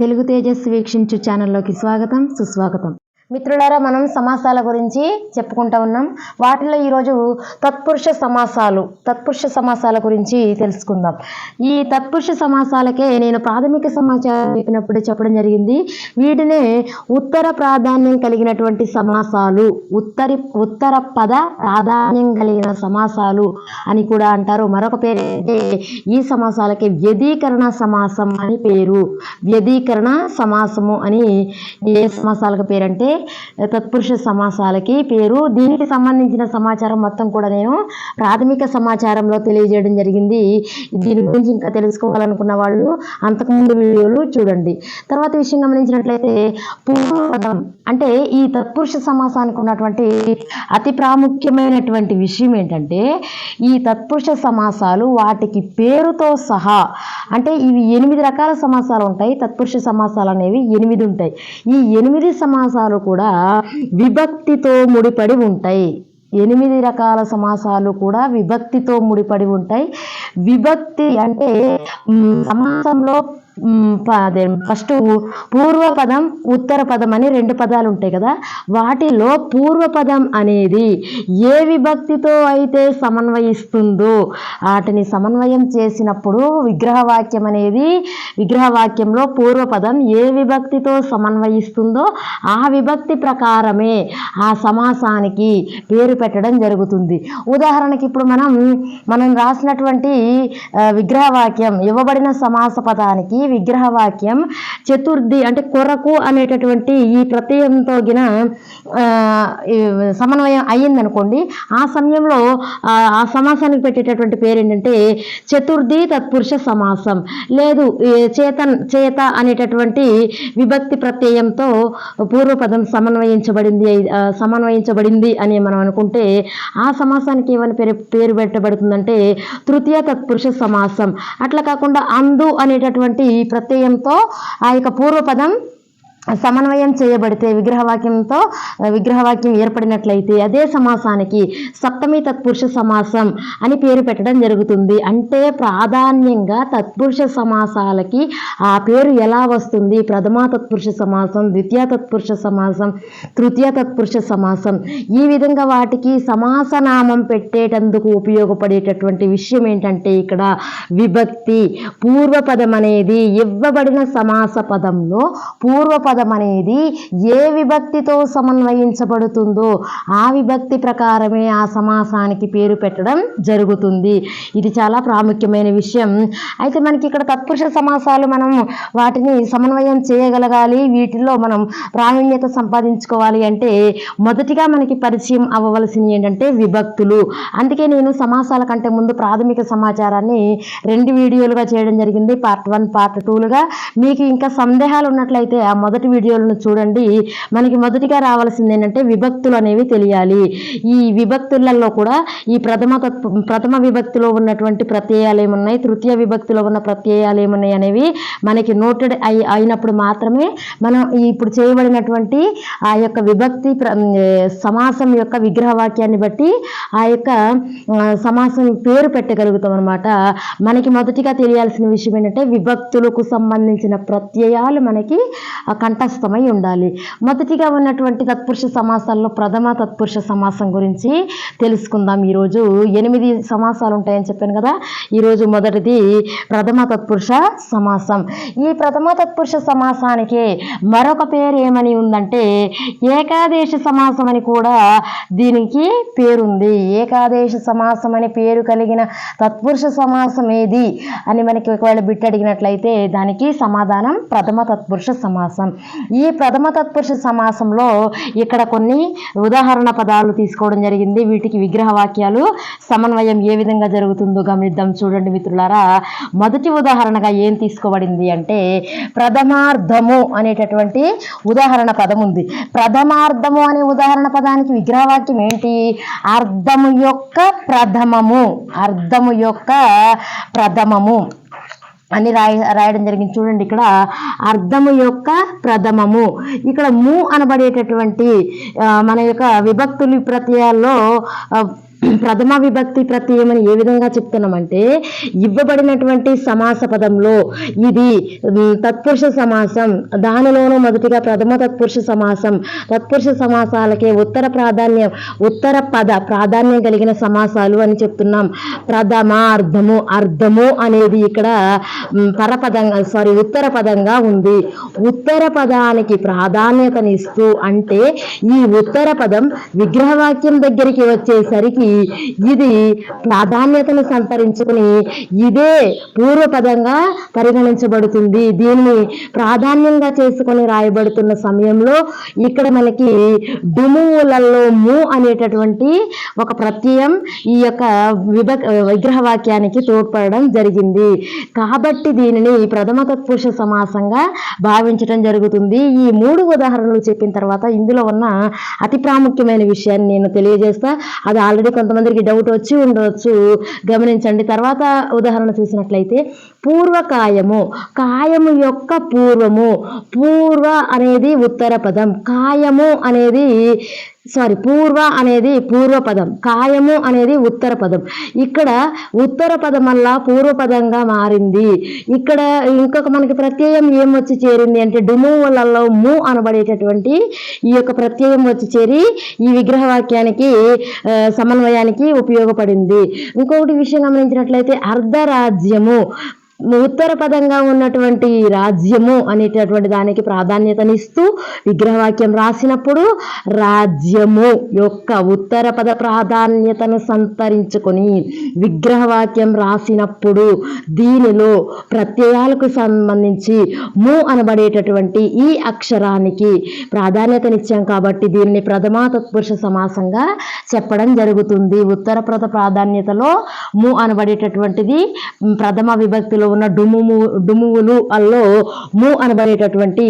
తెలుగు తేజస్ వీక్షించు ఛానల్లోకి స్వాగతం సుస్వాగతం. మిత్రులారా మనం సమాసాల గురించి చెప్పుకుంటా ఉన్నాం. వాటిలో ఈరోజు తత్పురుష సమాసాలు తత్పురుష సమాసాల గురించి తెలుసుకుందాం. ఈ తత్పురుష సమాసాలకే నేను ప్రాథమిక సమాచారం చెప్పినప్పుడు చెప్పడం జరిగింది. వీటినే ఉత్తర ప్రాధాన్యం కలిగినటువంటి సమాసాలు ఉత్తరి ఉత్తర పద ప్రాధాన్యం కలిగిన సమాసాలు అని కూడా అంటారు. మరొక పేరు అంటే ఈ సమాసాలకి వ్యధీకరణ సమాసం అని పేరు. వ్యధీకరణ సమాసము అని ఏ సమాసాలకు పేరంటే తత్పురుష సమాసాలకి పేరు. దీనికి సంబంధించిన సమాచారం మొత్తం కూడా నేను ప్రాథమిక సమాచారంలో తెలియజేయడం జరిగింది. దీని గురించి ఇంకా తెలుసుకోవాలనుకున్న వాళ్ళు అంతకుముందు వీడియోలు చూడండి. తర్వాత విషయం గమనించినట్లయితే పూర్వపదం అంటే ఈ తత్పురుష సమాసానికి ఉన్నటువంటి అతి ప్రాముఖ్యమైనటువంటి విషయం ఏంటంటే ఈ తత్పురుష సమాసాలు వాటికి పేరుతో సహా అంటే ఇవి ఎనిమిది రకాల సమాసాలు ఉంటాయి. తత్పురుష సమాసాలు అనేవి ఎనిమిది ఉంటాయి. ఈ ఎనిమిది సమాసాలు కూడా విభక్తితో ముడిపడి ఉంటాయి. ఎనిమిది రకాల సమాసాలు కూడా విభక్తితో ముడిపడి ఉంటాయి. విభక్తి అంటే సమాసంలో అదే ఫస్ట్ పూర్వపదం ఉత్తర పదం అని రెండు పదాలు ఉంటాయి కదా. వాటిలో పూర్వపదం అనేది ఏ విభక్తితో అయితే సమన్వయిస్తుందో వాటిని సమన్వయం చేసినప్పుడు విగ్రహవాక్యం అనేది విగ్రహవాక్యంలో పూర్వపదం ఏ విభక్తితో సమన్వయిస్తుందో ఆ విభక్తి ప్రకారమే ఆ సమాసానికి పేరు పెట్టడం జరుగుతుంది. ఉదాహరణకి ఇప్పుడు మనం మనం రాసినటువంటి విగ్రహవాక్యం ఇవ్వబడిన సమాస పదానికి విగ్రహవాక్యం చతుర్థి అంటే కొరకు అనేటటువంటి ఈ ప్రత్యయంతో గిన సమన్వయం అయ్యిందనుకోండి ఆ సమయంలో ఆ సమాసానికి పెట్టేటటువంటి పేరు ఏంటంటే చతుర్థి తత్పురుష సమాసం. లేదు చేతన్ చేత అనేటటువంటి విభక్తి ప్రత్యయంతో పూర్వపదం సమన్వయించబడింది సమన్వయించబడింది అని మనం అనుకుంటే ఆ సమాసానికి ఏమని పేరు పేరు పెట్టబడుతుందంటే తృతీయ తత్పురుష సమాసం. అట్లా కాకుండా అందు అనేటటువంటి ప్రత్యయంతో ఆ యొక్క పూర్వపదం సమన్వయం చేయబడితే విగ్రహవాక్యంతో విగ్రహవాక్యం ఏర్పడినట్లయితే అదే సమాసానికి సప్తమి తత్పురుష సమాసం అని పేరు పెట్టడం జరుగుతుంది. అంటే ప్రాధాన్యంగా తత్పురుష సమాసాలకి ఆ పేరు ఎలా వస్తుంది? ప్రథమ తత్పురుష సమాసం ద్వితీయ తత్పురుష సమాసం తృతీయ తత్పురుష సమాసం. ఈ విధంగా వాటికి సమాసనామం పెట్టేటందుకు ఉపయోగపడేటటువంటి విషయం ఏంటంటే ఇక్కడ విభక్తి పూర్వపదం అనేది ఇవ్వబడిన సమాస పదంలో పూర్వపదం అనేది ఏ విభక్తితో సమన్వయించబడుతుందో ఆ విభక్తి ప్రకారమే ఆ సమాసానికి పేరు పెట్టడం జరుగుతుంది. ఇది చాలా ప్రాముఖ్యమైన విషయం. అయితే మనకి ఇక్కడ తత్పురుష సమాసాలు మనం వాటిని సమన్వయం చేయగలగాలి. వీటిలో మనం ప్రావీణ్యత సంపాదించుకోవాలి అంటే మొదటిగా మనకి పరిచయం అవ్వవలసింది ఏంటంటే విభక్తులు. అందుకే నేను సమాసాల కంటే ముందు ప్రాథమిక సమాచారాన్ని రెండు వీడియోలుగా చేయడం జరిగింది. పార్ట్ వన్ పార్ట్ టూలుగా. మీకు ఇంకా సందేహాలు ఉన్నట్లయితే ఆ మొదటి వీడియోలను చూడండి. మనకి మొదటిగా రావాల్సింది ఏంటంటే విభక్తులు అనేవి తెలియాలి. ఈ విభక్తులలో కూడా ఈ ప్రథమ ప్రథమ విభక్తిలో ఉన్నటువంటి ప్రత్యయాలు ఏమున్నాయి? తృతీయ విభక్తిలో ఉన్న ప్రత్యయాలు ఏమున్నాయి అనేవి మనకి నోటెడ్ అయి అయినప్పుడు మాత్రమే మనం ఇప్పుడు చేయబడినటువంటి ఆ యొక్క విభక్తి సమాసం యొక్క విగ్రహవాక్యాన్ని బట్టి ఆ యొక్క సమాసం పేరు పెట్టగలుగుతాం అనమాట మనకి మొదటిగా తెలియాల్సిన విషయం ఏంటంటే విభక్తులకు సంబంధించిన ప్రత్యయాలు మనకి ఆ, కంఠస్థమై ఉండాలి. మొదటిగా ఉన్నటువంటి తత్పురుష సమాసాల్లో ప్రథమ తత్పురుష సమాసం గురించి తెలుసుకుందాం. ఈరోజు ఎనిమిది సమాసాలు ఉంటాయని చెప్పాను కదా. ఈరోజు మొదటిది ప్రథమ తత్పురుష సమాసం. ఈ ప్రథమ తత్పురుష సమాసానికి మరొక పేరు ఏమని ఉందంటే ఏకాదేశ సమాసం అని కూడా దీనికి పేరుంది. ఏకాదేశ సమాసం అని పేరు కలిగిన తత్పురుష సమాసం ఏది అని మనకి ఒకవేళ బిట్ అడిగినట్లయితే దానికి సమాధానం ప్రథమ తత్పురుష సమాసం. ఈ ప్రథమ తత్పురుష సమాసంలో ఇక్కడ కొన్ని ఉదాహరణ పదాలు తీసుకోవడం జరిగింది. వీటికి విగ్రహ వాక్యాలు సమన్వయం ఏ విధంగా జరుగుతుందో గమనిద్దాం. చూడండి మిత్రులారా మొదటి ఉదాహరణగా ఏం తీసుకోబడింది అంటే ప్రథమార్థము అనేటటువంటి ఉదాహరణ పదం ఉంది. ప్రథమార్థము అనే ఉదాహరణ పదానికి విగ్రహవాక్యం ఏంటి? అర్థము యొక్క ప్రథమము. అర్థము యొక్క ప్రథమము. అని రాయ రాయడం జరిగింది. చూడండి ఇక్కడ అర్థము యొక్క ప్రథమము. ఇక్కడ ము అనబడేటటువంటి మన యొక్క విభక్తులు ప్రత్యయాల్లో ప్రథమ విభక్తి ప్రత్యయమని ఏ విధంగా చెప్తున్నామంటే ఇవ్వబడినటువంటి సమాస పదంలో ఇది తత్పురుష సమాసం దానిలోనూ మొదటిగా ప్రథమ తత్పురుష సమాసం తత్పురుష సమాసాలకే ఉత్తర ప్రాధాన్యం ఉత్తర పద ప్రాధాన్యం కలిగిన సమాసాలు అని చెప్తున్నాం. ప్రథమ అర్థము అర్థము అనేది ఇక్కడ పరపదంగా సారీ ఉత్తర పదంగా ఉంది. ఉత్తర పదానికి ప్రాధాన్యతనిస్తూ అంటే ఈ ఉత్తర పదం విగ్రహవాక్యం దగ్గరికి వచ్చేసరికి ఇది ప్రాధాన్యతను సంతరించుకుని ఇదే పూర్వపదంగా పరిగణించబడుతుంది. దీన్ని ప్రాధాన్యంగా చేసుకొని రాయబడుతున్న సమయంలో ఇక్కడ మనకి డుమువులలో ము అనేటటువంటి ఒక ప్రత్యయం ఈ యొక్క విభ విగ్రహవాక్యానికి తోడ్పడడం జరిగింది. కాబట్టి దీనిని ప్రథమ తత్పురుష సమాసంగా భావించడం జరుగుతుంది. ఈ మూడు ఉదాహరణలు చెప్పిన తర్వాత ఇందులో ఉన్న అతి ప్రాముఖ్యమైన విషయాన్ని నేను తెలియజేస్తా. అది ఆల్రెడీ కొంతమందికి డౌట్ వచ్చి ఉండవచ్చు గమనించండి. తర్వాత ఉదాహరణ చూసినట్లయితే పూర్వకాయము కాయము యొక్క పూర్వము పూర్వ అనేది ఉత్తర పదం కాయము అనేది సారీ పూర్వ అనేది పూర్వపదం కాయము అనేది ఉత్తర పదం. ఇక్కడ ఉత్తర పదం వల్ల పూర్వపదంగా మారింది. ఇక్కడ ఇంకొక మనకి ప్రత్యయం ఏం వచ్చి చేరింది అంటే డుమువులలో ము అనబడేటటువంటి ఈ యొక్క ప్రత్యయం వచ్చి చేరి ఈ విగ్రహవాక్యానికి సమన్వయానికి ఉపయోగపడింది. ఇంకొకటి విషయం గమనించినట్లయితే అర్ధరాజ్యము. ఉత్తర పదంగా ఉన్నటువంటి రాజ్యము అనేటటువంటి దానికి ప్రాధాన్యతనిస్తూ విగ్రహవాక్యం రాసినప్పుడు రాజ్యము యొక్క ఉత్తర పద ప్రాధాన్యతను సంతరించుకొని విగ్రహవాక్యం రాసినప్పుడు దీనిలో ప్రత్యయాలకు సంబంధించి ము అనబడేటటువంటి ఈ అక్షరానికి ప్రాధాన్యతనిచ్చాం కాబట్టి దీనిని ప్రథమా తత్పురుష సమాసంగా చెప్పడం జరుగుతుంది. ఉత్తర పద ప్రాధాన్యతలో ము అనబడేటటువంటిది ప్రథమ విభక్తిలో ఉన్న డుముము డుమువులు అల్లో ము అనబడేటటువంటి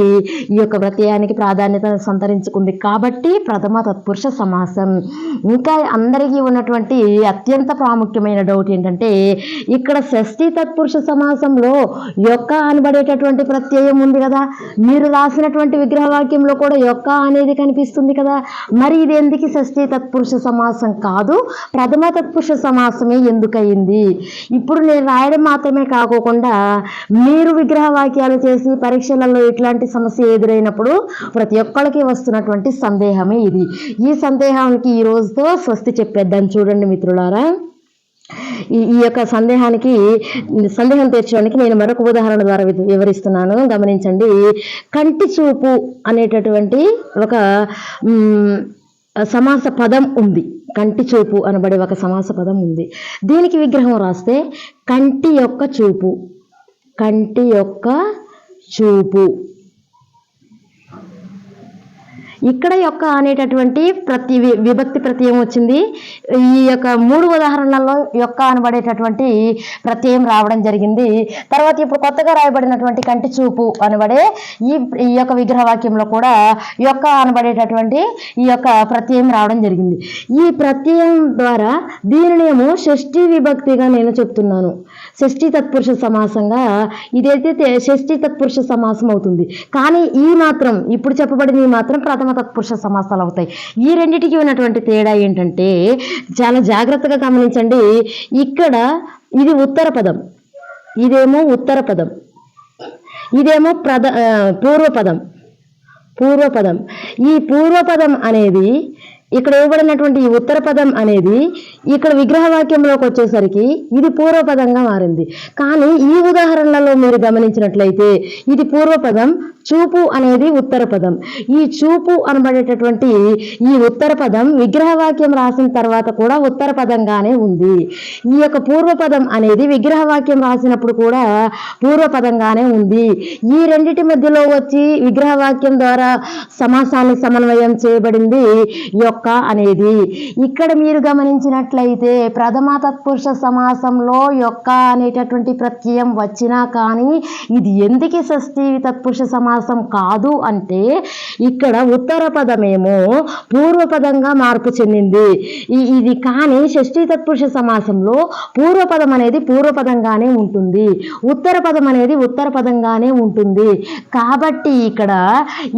ఈ యొక్క ప్రత్యయానికి ప్రాధాన్యత సంతరించుకుంది. కాబట్టి ప్రథమ తత్పురుష సమాసం. ఇంకా అందరికీ ఉన్నటువంటి అత్యంత ప్రాముఖ్యమైన డౌట్ ఏంటంటే ఇక్కడ షష్ఠి తత్పురుష సమాసంలో యొక్క అనబడేటటువంటి ప్రత్యయం ఉంది కదా. మీరు రాసినటువంటి విగ్రహవాక్యంలో కూడా యొక్క అనేది కనిపిస్తుంది కదా. మరి ఇది ఎందుకు షష్ఠి తత్పురుష సమాసం కాదు? ప్రథమ తత్పురుష సమాసమే ఎందుకయింది? ఇప్పుడు నేను రాయడం మాత్రమే కాకుండా మీరు విగ్రహ వాక్యాలు చేసి పరీక్షలలో ఇట్లాంటి సమస్య ఎదురైనప్పుడు ప్రతి ఒక్కరికి వస్తున్నటువంటి సందేహమే ఇది. ఈ సందేహానికి ఈ రోజుతో స్వస్తి చెప్పేద్దాం చూడండి మిత్రులారా. ఈ ఈ యొక్క సందేహానికి సందేహం తీర్చడానికి నేను మరొక ఉదాహరణ ద్వారా వివరిస్తున్నాను. గమనించండి. కంటి చూపు అనేటటువంటి ఒక సమాస పదం ఉంది. కంటి చూపు అనబడే ఒక సమాస పదం ఉంది. దీనికి విగ్రహం రాస్తే కంటి యొక్క చూపు. కంటి యొక్క చూపు. ఇక్కడ యొక్క అనేటటువంటి ప్రతి విభక్తి ప్రత్యయం వచ్చింది. ఈ యొక్క మూడు ఉదాహరణలలో యొక్క అనబడేటటువంటి ప్రత్యయం రావడం జరిగింది. తర్వాత ఇప్పుడు కొత్తగా రాయబడినటువంటి కంటి చూపు అనబడే ఈ ఈ యొక్క విగ్రహవాక్యంలో కూడా యొక్క అనబడేటటువంటి ఈ యొక్క ప్రత్యయం రావడం జరిగింది. ఈ ప్రత్యయం ద్వారా దీనినేమో షష్ఠీ విభక్తిగా నేను చెప్తున్నాను. షష్ఠి తత్పురుష సమాసంగా ఇదైతే షష్ఠీ షష్ఠి తత్పురుష సమాసం అవుతుంది. కానీ ఈ మాత్రం ఇప్పుడు చెప్పబడిన ఈ మాత్రం ప్రథమ తత్పురుష సమాసాలు అవుతాయి. ఈ రెండింటికి ఉన్నటువంటి తేడా ఏంటంటే చాలా జాగ్రత్తగా గమనించండి. ఇక్కడ ఇది ఉత్తర పదం. ఇదేమో ఉత్తర పదం. ఇదేమో ప్రద పూర్వపదం పూర్వపదం ఈ పూర్వపదం అనేది ఇక్కడ ఇవ్వబడినటువంటి ఈ ఉత్తర పదం అనేది ఇక్కడ విగ్రహవాక్యంలోకి వచ్చేసరికి ఇది పూర్వపదంగా మారింది. కానీ ఈ ఉదాహరణలలో మీరు గమనించినట్లయితే ఇది పూర్వపదం చూపు అనేది ఉత్తర పదం. ఈ చూపు అనబడేటటువంటి ఈ ఉత్తర పదం విగ్రహవాక్యం రాసిన తర్వాత కూడా ఉత్తర పదంగానే ఉంది. ఈ యొక్క పూర్వపదం అనేది విగ్రహవాక్యం రాసినప్పుడు కూడా పూర్వపదంగానే ఉంది. ఈ రెండిటి మధ్యలో వచ్చి విగ్రహవాక్యం ద్వారా సమాసాన్ని సమన్వయం చేయబడింది. యొక్క అనేది. ఇక్కడ మీరు గమనించినట్లయితే ప్రథమ తత్పురుష సమాసంలో యొక్క అనేటటువంటి ప్రత్యయం వచ్చినా కానీ ఇది ఎందుకు షష్ఠి తత్పురుష సమాసం కాదు అంటే ఇక్కడ ఉత్తర పదమేమో పూర్వపదంగా మార్పు చెందింది. ఇది కానీ షష్ఠి తత్పురుష సమాసంలో పూర్వపదం అనేది పూర్వపదంగానే ఉంటుంది. ఉత్తర పదం అనేది ఉత్తర పదంగానే ఉంటుంది. కాబట్టి ఇక్కడ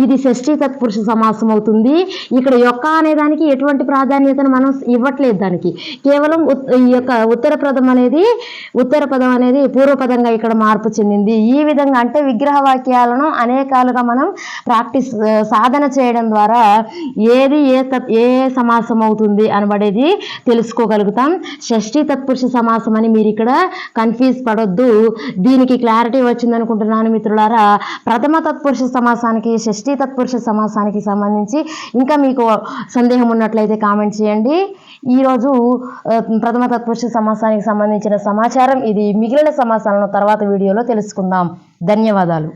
ఇది షష్ఠీ తత్పురుష సమాసం అవుతుంది ఇక్కడ యొక్క అనేదానికి దానికి ఎటువంటి ప్రాధాన్యతను మనం ఇవ్వట్లేదు దానికి. కేవలం ఈ యొక్క ఉత్తర పదం అనేది ఉత్తర పదం అనేది పూర్వపదంగా ఇక్కడ మార్పు చెందింది. ఈ విధంగా అంటే విగ్రహ వాక్యాలను అనేకాలుగా మనం ప్రాక్టీస్ సాధన చేయడం ద్వారా ఏది ఏ తత్ ఏ సమాసం అవుతుంది అనబడేది తెలుసుకోగలుగుతాం. షష్ఠీ తత్పురుష సమాసం అని మీరు ఇక్కడ కన్ఫ్యూజ్ పడొద్దు. దీనికి క్లారిటీ వచ్చింది అనుకుంటున్నాను మిత్రులారా. ప్రథమ తత్పురుష సమాసానికి షష్ఠీ తత్పురుష సమాసానికి సంబంధించి ఇంకా మీకు సందేహం ఉన్నట్లయితే కామెంట్ చేయండి. ఈరోజు ప్రథమ తత్పురుష సమాసానికి సంబంధించిన సమాచారం ఇది. మిగిలిన సమాసాలను తర్వాత వీడియోలో తెలుసుకుందాం. ధన్యవాదాలు.